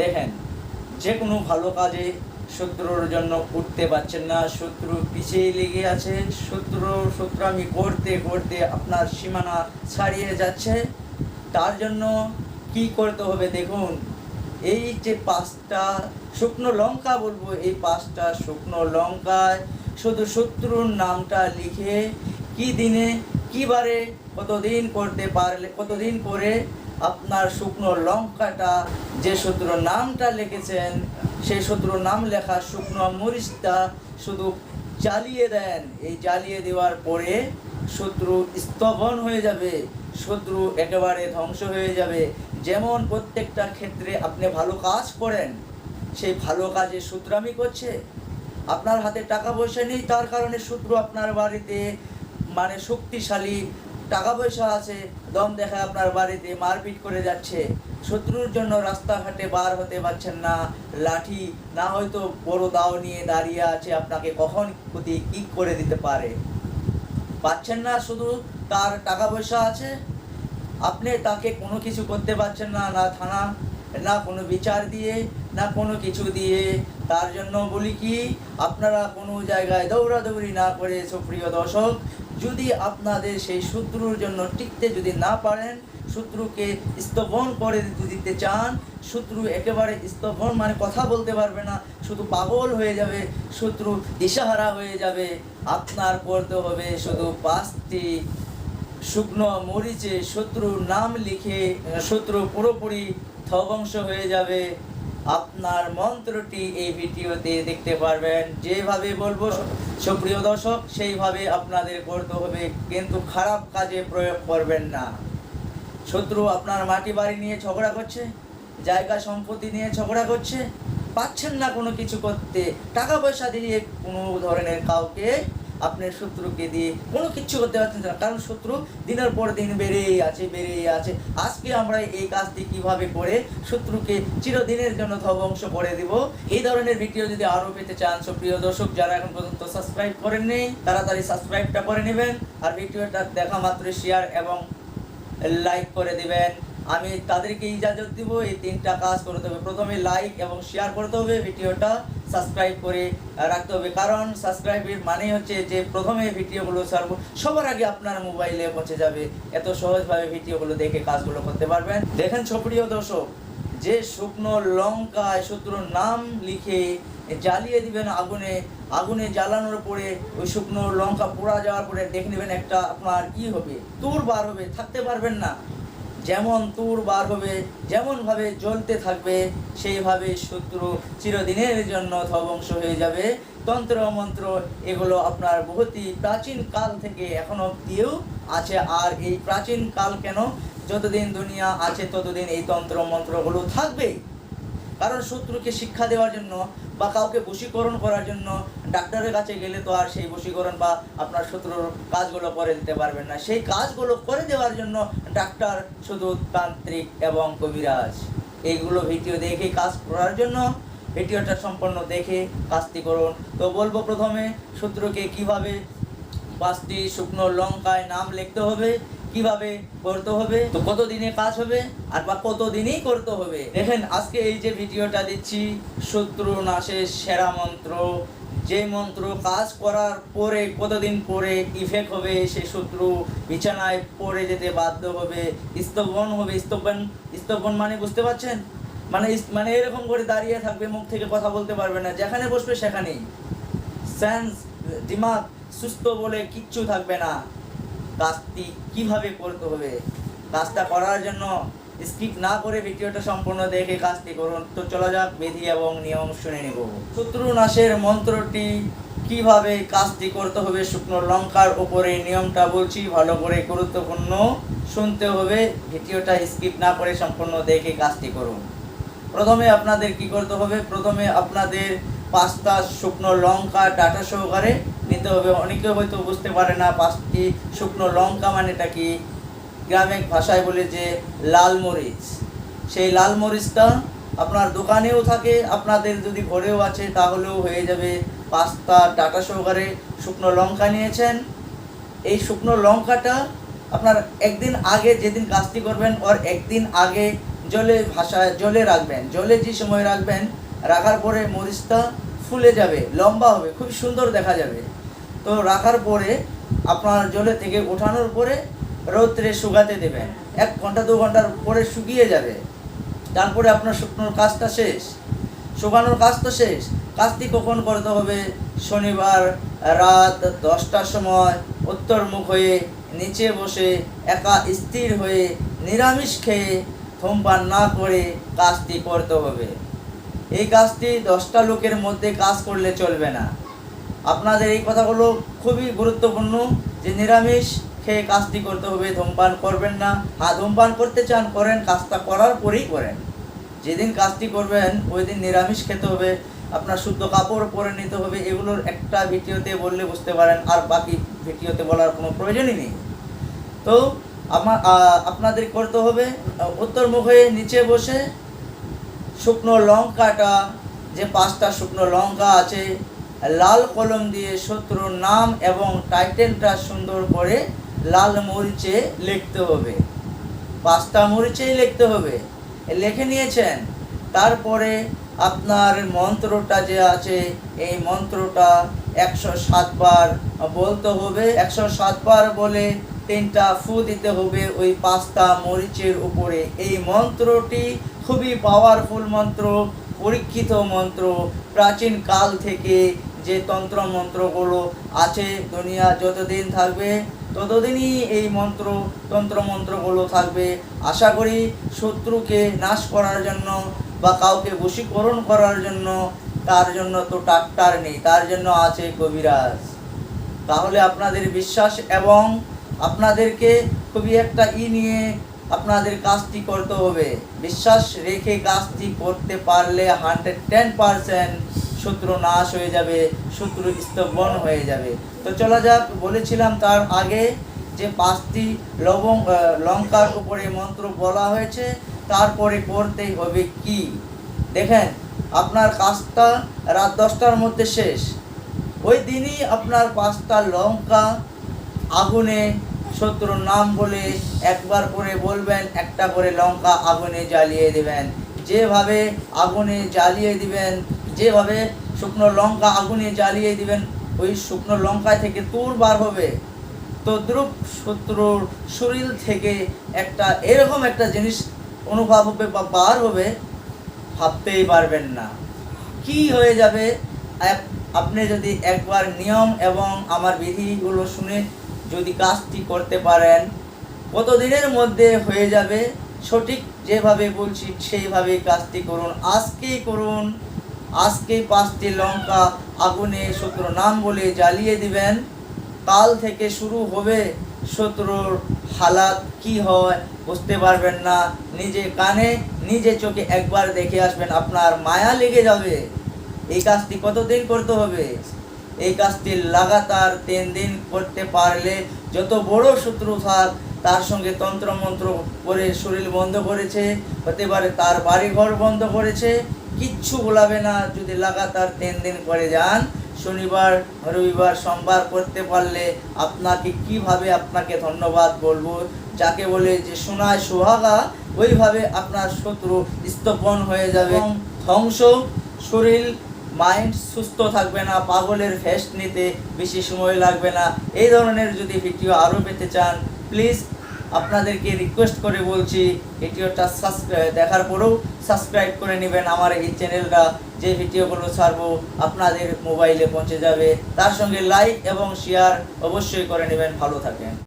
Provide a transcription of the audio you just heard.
দেখেন, যে কোনো ভালো কাজে শত্রুর জন্য উঠতে পারছেন না, শত্রু পিছিয়ে লেগে আছে, শত্রু শত্রু আমি করতে করতে আপনার সীমানা ছাড়িয়ে যাচ্ছে। তার জন্য কি করতে হবে দেখুন, এই যে পাঁচটা শুকনো লঙ্কা বলব, এই পাঁচটা শুকনো লঙ্কায় শুধু শত্রুর নামটা লিখে কি দিনে, কি বারে, কতদিন করতে পারলে, কতদিন করে আপনার শুকনো লঙ্কাটা যে শত্রুর নামটা লিখেছেন, সেই শত্রুর নাম লেখা শুকনো মরিচটা শুধু জ্বালিয়ে দেন। এই জ্বালিয়ে দেওয়ার পরে শত্রু স্তবন হয়ে যাবে, শত্রু একেবারে ধ্বংস হয়ে যাবে। যেমন প্রত্যেকটা ক্ষেত্রে আপনি ভালো কাজ করেন, সেই ভালো কাজে শত্রুমি করছে। আপনার হাতে টাকা পয়সা নেই, তার কারণে শত্রু আপনার বাড়িতে মানে শক্তিশালী টাকা পয়সা আছে, দম দেখা আপনার বাড়িতে মারপিট করে যাচ্ছে। শত্রুর জন্য রাস্তাঘাটে বার হতে পারছেন না, লাঠি না হয়তো বড় দাও নিয়ে দাঁড়িয়ে আছে, আপনাকে কখন ক্ষতি কি করে দিতে পারে? পাচ্ছেন না শুধু তার টাকা পয়সা আছে? আপনি তাকে কোনো কিছু করতে পারছেন না না থানা, না কোনো বিচার দিয়ে, না কোনো কিছু দিয়ে। তার জন্য বলি কি, আপনারা কোনো জায়গায় দৌড়াদৌড়ি না করে সুপ্রিয় দর্শক যদি আপনাদের সেই শত্রুর জন্য টিকতে যদি না পারেন, শত্রুকে স্তবন করে দিতে চান, শত্রু একেবারে স্তবন মানে কথা বলতে পারবে না, শুধু পাগল হয়ে যাবে, শত্রু দিশাহারা হয়ে যাবে, আপনার করতে হবে শুধু পাঁচটি শুকনো মরিচে, শত্রুর নাম লিখে, শত্রু পুরোপুরি ধ্বংস হয়ে যাবে। আপনার মন্ত্রটি এই ভিডিওতে দেখতে পারবেন। যেভাবে বলব, সুপ্রিয় দর্শক, সেইভাবে আপনাদের করতে হবে, কিন্তু খারাপ কাজে প্রয়োগ করবেন না। শত্রু আপনার মাটি বাড়ি নিয়ে ঝগড়া করছে, জায়গা সম্পত্তি নিয়ে ঝগড়া করছে, পাচ্ছেন না কোনো কিছু করতে, টাকা পয়সা দিয়ে কোনো ধরনের কাউকে আপনার শত্রুকে দিয়ে কোনো কিছু করতে পারছেন না। কারণ শত্রু দিনের পর দিন বেড়েই আছে বেড়েই আছে। আজকে আমরা এই কাজটি কীভাবে করে শত্রুকে চিরদিনের জন্য ধ্বংস করে দিব? এই ধরনের ভিডিও যদি আরও পেতে চান, সুপ্রিয় দর্শক, যারা এখন পর্যন্ত সাবস্ক্রাইব করেননি, তাড়াতাড়ি সাবস্ক্রাইবটা করে নেবেন। আর ভিডিওটা দেখা মাত্র শেয়ার এবং লাইক করে দিবেন। আমি তাদেরকে ইজাজত দিব, এই তিনটা কাজ করতে হবে। প্রথমে লাইক এবং শেয়ার করতে হবে, ভিডিওটা সাবস্ক্রাইব করে রাখতে হবে। কারণ সাবস্ক্রাইবের মানে হচ্ছে যে প্রথমে ভিডিওগুলো ছাড়বো, সবার আগে আপনার মোবাইলে পৌঁছে যাবে। এত সহজভাবে ভিডিওগুলো দেখে কাজগুলো করতে পারবেন। দেখেন সুপ্রিয় দর্শক, যে শুকনো লঙ্কায় শত্রুর নাম লিখে জ্বালিয়ে দিবেন আগুনে আগুনে জ্বালানোর পরে ওই শুকনো লঙ্কা পোড়া যাওয়ার পরে দেখে নেবেন একটা আপনার কি হবে, তুর বার হবে, থাকতে পারবেন না। যেমন তুর বার হবে, যেমনভাবে জ্বলতে থাকবে, সেইভাবে শত্রু চিরদিনের জন্য ধ্বংস হয়ে যাবে। তন্ত্র মন্ত্র এগুলো আপনার বহুতই প্রাচীন কাল থেকে এখন অব্দিও আছে। আর এই প্রাচীন কাল কেন? যতদিন দুনিয়া আছে, ততদিন এই তন্ত্র মন্ত্রগুলো থাকবেই। কারণ শত্রুকে শিক্ষা দেওয়ার জন্য বা কাউকে বশীকরণ করার জন্য ডাক্তারের কাছে গেলে তো আর সেই বশীকরণ বা আপনার শত্রুর কাজগুলো করে দিতে পারবেন না। সেই কাজগুলো করে দেওয়ার জন্য ডাক্তার শুধু তান্ত্রিক এবং কবিরাজ। এইগুলো ভিডিও দেখে কাজ করার জন্য ভিডিওটা সম্পূর্ণ দেখে কাজটি করুন। তো বলব প্রথমে, শত্রুকে কীভাবে পাঁচটি শুকনো লঙ্কায় নাম লিখতে হবে? কীভাবে করতে হবে, তো কত দিনে কাজ হবে আর বা কত দিনেই করতে হবে। দেখেন, আজকে এই যে ভিডিওটা দিচ্ছি, শত্রু নাশের সেরা মন্ত্র। যে মন্ত্র কাজ করার পরে, কতদিন পরে ইফেক্ট হবে, সে শত্রু বিছানায় পড়ে যেতে বাধ্য হবে, স্তবন হবে। স্তবন স্তবন মানে বুঝতে পারছেন? মানে মানে এরকম করে দাঁড়িয়ে থাকবে, মুখ থেকে কথা বলতে পারবে না। যেখানে বসবে সেখানেই। সেন্স দিমাগ সুস্থ বলে কিচ্ছু থাকবে না। কাজটি কীভাবে করতে হবে? কাজটা করার জন্য স্কিপ না করে ভিডিওটা সম্পূর্ণ দেখে কাজটি করুন। তো চলা যাক, বিধি এবং নিয়ম শুনে নেব। শত্রু নাশের মন্ত্রটি কীভাবে কাজটি করতে হবে শুকনো লঙ্কার উপরে? নিয়মটা বলছি, ভালো করে গুরুত্বপূর্ণ শুনতে হবে। ভিডিওটা স্কিপ না করে সম্পূর্ণ দেখে কাজটি করুন। প্রথমে আপনাদের কি করতে হবে? প্রথমে আপনাদের পাঁচটা শুকনো লঙ্কা, ডাটা সহকারে নিতে হবে। অনেকে হয়তো বুঝতে পারে না পাঁচটি শুকনো লঙ্কা মানেটা কি। গ্রামিক ভাষায় বলে যে, লাল মরিচ। সেই লাল মরিচটা আপনার দোকানেও থাকে, আপনাদের যদি ঘরেও আছে, তাহলেও হয়ে যাবে। পাস্তা, ডাটা সহকারে শুকনো লঙ্কা নিয়েছেন। এই শুকনো লঙ্কাটা আপনার একদিন আগে যেদিন কাজটি করবেন, ওর একদিন আগে জলে ভাসায় জলে রাখবেন। জলে যে সময় রাখবেন রাখার পরে মরিচটা ফুলে যাবে, লম্বা হবে, খুব সুন্দর দেখা যাবে। তো রাখার পরে আপনার জলে থেকে ওঠানোর পরে রৌদ্রে শুকাতে দেবেন। এক ঘণ্টা, দু ঘণ্টার পরে শুকিয়ে যাবে। তারপরে আপনার শুকনোর কাজটা শেষ। শুকানোর কাজ তো শেষ। কাজটি কখন করতে হবে? শনিবার রাত দশটার সময় উত্তর মুখ হয়ে নিচে বসে একা স্থির হয়ে নিরামিষ খেয়ে ধূমপান না করে কাজটি করতে হবে। এই কাজটি দশটা লোকের মধ্যে কাজ করলে চলবে না। আপনাদের এই কথাগুলো খুবই গুরুত্বপূর্ণ। যে নিরামিষ খেয়ে কাজটি করতে হবে, ধূমপান করবেন না। হ্যাঁ ধূমপান করতে চান, করেন। কাজটা করার পরেই করেন। যেদিন কাজটি করবেন, ওই দিন নিরামিষ খেতে হবে। আপনার শুদ্ধ কাপড় পরে নিতে হবে। এগুলোর একটা ভিডিওতে বললে বুঝতে পারেন, আর বাকি ভিডিওতে বলার কোনো প্রয়োজনই নেই। তো আমার আপনাদের করতে হবে উত্তর মুখে নিচে বসে শুকনো লঙ্কাটা, যে পাঁচটা শুকনো লঙ্কা আছে, লাল কলম দিয়ে শত্রুর নাম এবং টাইটেলটা সুন্দর করে লাল মরিচে লিখতে হবে। পাঁচটা মরিচেই লিখতে হবে। লিখে নিয়েছেন। তারপরে আপনার মন্ত্রটা যে আছে, এই মন্ত্রটা একশো সাতবার বলতে হবে। একশো সাতবার বলে তিনটা ফু দিতে হবে ওই পাঁচটা মরিচের উপরে। এই মন্ত্রটি খুবই পাওয়ারফুল মন্ত্র, পরীক্ষিত মন্ত্র, প্রাচীন কাল থেকে যে তন্ত্র মন্ত্রগুলো আছে দুনিয়া যতদিন থাকবে, ততদিনই এই মন্ত্র তন্ত্র মন্ত্রগুলো থাকবে। আশা করি শত্রুকে নাশ করার জন্য বা কাউকে বশীকরণ করার জন্য তার জন্য তো ডাক্তার নেই, তার জন্য আছে কবিরাজ। তাহলে আপনাদের বিশ্বাস এবং আপনাদেরকে খুবই একটা ই নিয়ে আপনাদের কাজটি করতে হবে। বিশ্বাস রেখে কাজটি করতে পারলে হান্ড্রেড টেন পারসেন্ট শত্রু নাশ হয়ে যাবে, শত্রু স্তবন হয়ে যাবে। তো চলা যাক, বলেছিলাম তার আগে যে পাঁচটি লবং লঙ্কার উপরে মন্ত্র বলা হয়েছে, তারপরে করতেই হবে কি? দেখেন, আপনার কাজটা রাত দশটার মধ্যে শেষ। ওই দিনই আপনার পাঁচটা লঙ্কা আগুনে শত্রুর নাম বলে একবার করে বলবেন, একটা করে লঙ্কা আগুনে জ্বালিয়ে দেবেন। যেভাবে আগুনে জ্বালিয়ে দিবেন, যেভাবে শুকনো লঙ্কা আগুনে জ্বালিয়ে দিবেন, ওই শুকনো লঙ্কা থেকে তুর বার হবে। তদ্রুপ শত্রুর শরীর থেকে একটা এরকম একটা জিনিস অনুভব হবে বা বার হবে, ভাবতেই পারবেন না। কি হয়ে যাবে? আপনি যদি একবার নিয়ম এবং আমার বিধিগুলো শুনে যদি কাজটি করতে পারেন, কতদিনের মধ্যে হয়ে যাবে? সঠিক যেভাবে বলছি সেইভাবে কাজটি করুন। আজকেই করুন। আজকেই পাঁচটি লঙ্কা আগুনে শত্রু নাম বলে জ্বালিয়ে দিবেন। কাল থেকে শুরু হবে শত্রুর হালাত কি হয় বুঝতে পারবেন না। নিজে কানে, নিজে চোখে একবার দেখে আসবেন আপনার মায়া লেগে যাবে। এই কাজটি কতদিন করতে হবে? এই কাজটি লাগাতার তিন দিন করতে পারলে যত বড় শত্রু থাক তার সঙ্গে তন্ত্র মন্ত্র করে শরীর বন্ধ করেছে, হতে পারে তার বাড়ি ঘর বন্ধ করেছে, কিচ্ছু বলাবে না। যদি লাগাতার তিন দিন করে যান, শনিবার, রবিবার সোমবার করতে পারলে আপনাকে কীভাবে আপনাকে ধন্যবাদ বলব? যাকে বলে যে, সোনায় সোহাগা, ওইভাবে আপনার শত্রু স্তপন হয়ে যাবে। ধ্বংস, শরীর মাইন্ড সুস্থ থাকবে না, পাগলের ফেস্ট নিতে বেশি সময় লাগবে না, এই ধরনের যদি ভিডিও আরও পেতে চান প্লিজ আপনাদেরকে রিকোয়েস্ট করে বলছি ভিডিওটা দেখার পরেও সাবস্ক্রাইব করে নেবেন আমার এই চ্যানেলটা যে ভিডিওগুলো ছাড়বো আপনাদের মোবাইলে পৌঁছে যাবে, তার সঙ্গে লাইক এবং শেয়ার অবশ্যই করে নেবেন, ভালো থাকেন।